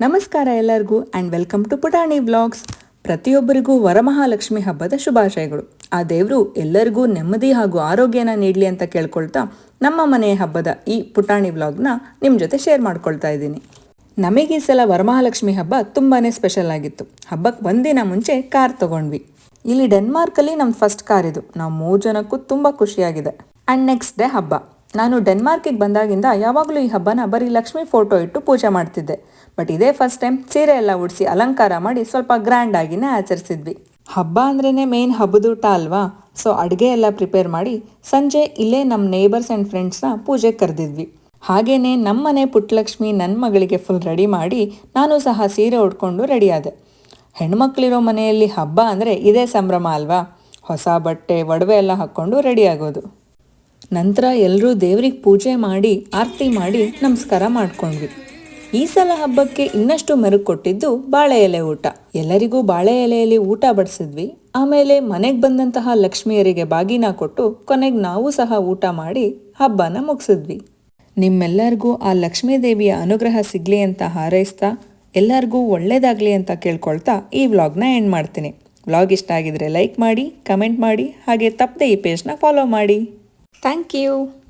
ನಮಸ್ಕಾರ ಎಲ್ಲರಿಗೂ and welcome to Putani vlogs ಪ್ರತಿಯೊಬ್ಬರಿಗೂ ವರಮಹಾಲಕ್ಷ್ಮಿ ಹಬ್ಬದ ಶುಭಾಶಯಗಳು. ಆ ದೇವರು ಎಲ್ಲರಿಗೂ ನೆಮ್ಮದಿ ಹಾಗೂ ಆರೋಗ್ಯನ ನೀಡಲಿ ಅಂತ ಕೇಳ್ಕೊಳ್ತಾ ನಮ್ಮ ಮನೆಯ ಹಬ್ಬದ ಈ ಪುಟಾಣಿ ವ್ಲಾಗ್ನ ನಿಮ್ಮ ಜೊತೆ ಶೇರ್ ಮಾಡ್ಕೊಳ್ತಾ ಇದ್ದೀನಿ. ನಮಗೆ ಈ ಸಲ ವರಮಹಾಲಕ್ಷ್ಮಿ ಹಬ್ಬ ತುಂಬಾ ಸ್ಪೆಷಲ್ ಆಗಿತ್ತು. ಹಬ್ಬಕ್ಕೆ ಒಂದಿನ ಮುಂಚೆ ಕಾರ್ ತಗೊಂಡ್ವಿ. ಇಲ್ಲಿ ಡೆನ್ಮಾರ್ಕಲ್ಲಿ ನಮ್ಮ ಫಸ್ಟ್ ಕಾರ್ ಇದು. ನಾವು ಮೂರು ಜನಕ್ಕೂ ತುಂಬ ಖುಷಿಯಾಗಿದೆ. ಆ್ಯಂಡ್ ನೆಕ್ಸ್ಟ್ ಡೇ ಹಬ್ಬ. ನಾನು ಡೆನ್ಮಾರ್ಕಿಗೆ ಬಂದಾಗಿಂದ ಯಾವಾಗಲೂ ಈ ಹಬ್ಬನ ಬರೀ ಲಕ್ಷ್ಮಿ ಫೋಟೋ ಇಟ್ಟು ಪೂಜೆ ಮಾಡ್ತಿದ್ದೆ. ಬಟ್ ಇದೇ ಫಸ್ಟ್ ಟೈಮ್ ಸೀರೆ ಎಲ್ಲ ಉಡಿಸಿ ಅಲಂಕಾರ ಮಾಡಿ ಸ್ವಲ್ಪ ಗ್ರ್ಯಾಂಡ್ ಆಗಿನೇ ಆಚರಿಸಿದ್ವಿ. ಹಬ್ಬ ಅಂದ್ರೇ ಮೇನ್ ಹಬ್ಬದೂಟ ಅಲ್ವಾ? ಸೊ ಅಡುಗೆ ಎಲ್ಲ ಪ್ರಿಪೇರ್ ಮಾಡಿ ಸಂಜೆ ಇಲ್ಲೇ ನಮ್ಮ ನೇಬರ್ಸ್ ಆ್ಯಂಡ್ ಫ್ರೆಂಡ್ಸ್ನ ಪೂಜೆಗೆ ಕರೆದಿದ್ವಿ. ಹಾಗೇನೆ ನಮ್ಮನೆ ಪುಟ್ಟಲಕ್ಷ್ಮಿ ನನ್ನ ಮಗಳಿಗೆ ಫುಲ್ ರೆಡಿ ಮಾಡಿ ನಾನು ಸಹ ಸೀರೆ ಉಟ್ಕೊಂಡು ರೆಡಿಯಾದೆ ಹೆಣ್ಮಕ್ಳಿರೋ ಮನೆಯಲ್ಲಿ ಹಬ್ಬ ಅಂದರೆ ಇದೇ ಸಂಭ್ರಮ ಅಲ್ವಾ? ಹೊಸ ಬಟ್ಟೆ, ಒಡವೆ ಎಲ್ಲ ಹಾಕ್ಕೊಂಡು ರೆಡಿ ಆಗೋದು. ನಂತರ ಎಲ್ಲರೂ ದೇವರಿಗೆ ಪೂಜೆ ಮಾಡಿ, ಆರತಿ ಮಾಡಿ ನಮಸ್ಕಾರ ಮಾಡ್ಕೊಂಡ್ವಿ. ಈ ಸಲ ಹಬ್ಬಕ್ಕೆ ಇನ್ನಷ್ಟು ಮೆರುಗು ಕೊಟ್ಟಿದ್ದು ಬಾಳೆ ಎಲೆ ಊಟ. ಎಲ್ಲರಿಗೂ ಬಾಳೆ ಎಲೆಯಲ್ಲಿ ಊಟ ಬಡಿಸಿದ್ವಿ. ಆಮೇಲೆ ಮನೆಗೆ ಬಂದಂತಹ ಲಕ್ಷ್ಮಿಯರಿಗೆ ಬಾಗಿನ ಕೊಟ್ಟು ಕೊನೆಗೆ ನಾವು ಸಹ ಊಟ ಮಾಡಿ ಹಬ್ಬನ ಮುಗಿಸಿದ್ವಿ. ನಿಮ್ಮೆಲ್ಲರಿಗೂ ಆ ಲಕ್ಷ್ಮೀ ದೇವಿಯ ಅನುಗ್ರಹ ಸಿಗಲಿ ಅಂತ ಹಾರೈಸ್ತಾ, ಎಲ್ಲರಿಗೂ ಒಳ್ಳೇದಾಗ್ಲಿ ಅಂತ ಕೇಳ್ಕೊಳ್ತಾ ಈ ವ್ಲಾಗ್ನ ಎಂಡ್ ಮಾಡ್ತೀನಿ. ವ್ಲಾಗ್ ಇಷ್ಟ ಆಗಿದ್ರೆ ಲೈಕ್ ಮಾಡಿ, ಕಮೆಂಟ್ ಮಾಡಿ, ಹಾಗೆ ತಪ್ಪದೆ ಈ ಪೇಜ್ನ ಫಾಲೋ ಮಾಡಿ. Thank you.